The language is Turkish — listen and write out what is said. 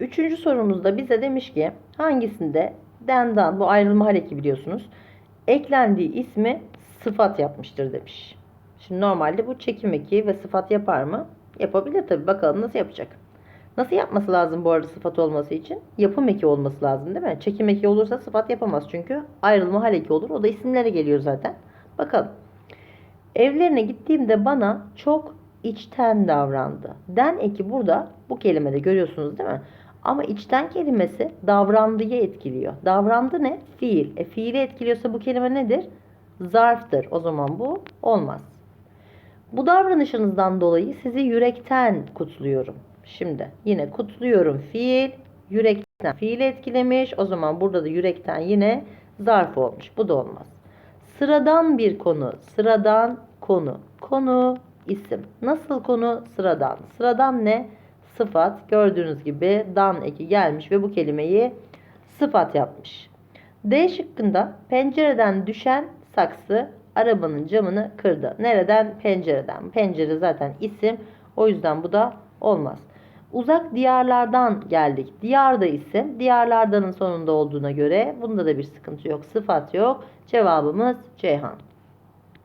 Üçüncü sorumuzda bize demiş ki hangisinde dendan bu ayrılma haleki biliyorsunuz eklendiği ismi sıfat yapmıştır demiş. Şimdi normalde bu çekim eki ve sıfat yapar mı? Yapabilir tabi. Bakalım nasıl yapacak. Nasıl yapması lazım bu arada sıfat olması için? Yapım eki olması lazım değil mi? Çekim eki olursa sıfat yapamaz çünkü ayrılma hal eki olur. O da isimlere geliyor zaten. Bakalım. Evlerine gittiğimde bana çok içten davrandı. Den eki burada bu kelimede görüyorsunuz değil mi? Ama içten kelimesi davrandığı etkiliyor. Davrandı ne? Fiil. E fiili etkiliyorsa bu kelime nedir? Zarftır. O zaman bu olmaz. Bu davranışınızdan dolayı sizi yürekten kutluyorum. Şimdi yine kutluyorum fiil, yürekten fiil etkilemiş. O zaman burada da yürekten yine zarf olmuş. Bu da olmaz. Sıradan bir konu, sıradan konu. Konu isim. Nasıl konu? Sıradan. Sıradan ne? Sıfat. Gördüğünüz gibi dan eki gelmiş ve bu kelimeyi sıfat yapmış. D şıkkında pencereden düşen saksı arabanın camını kırdı. Nereden? Pencereden. Pencere zaten isim. O yüzden bu da olmaz. Uzak diyarlardan geldik. Diyar da isim. Diyarlardanın sonunda olduğuna göre bunda da bir sıkıntı yok. Sıfat yok. Cevabımız Ceyhan.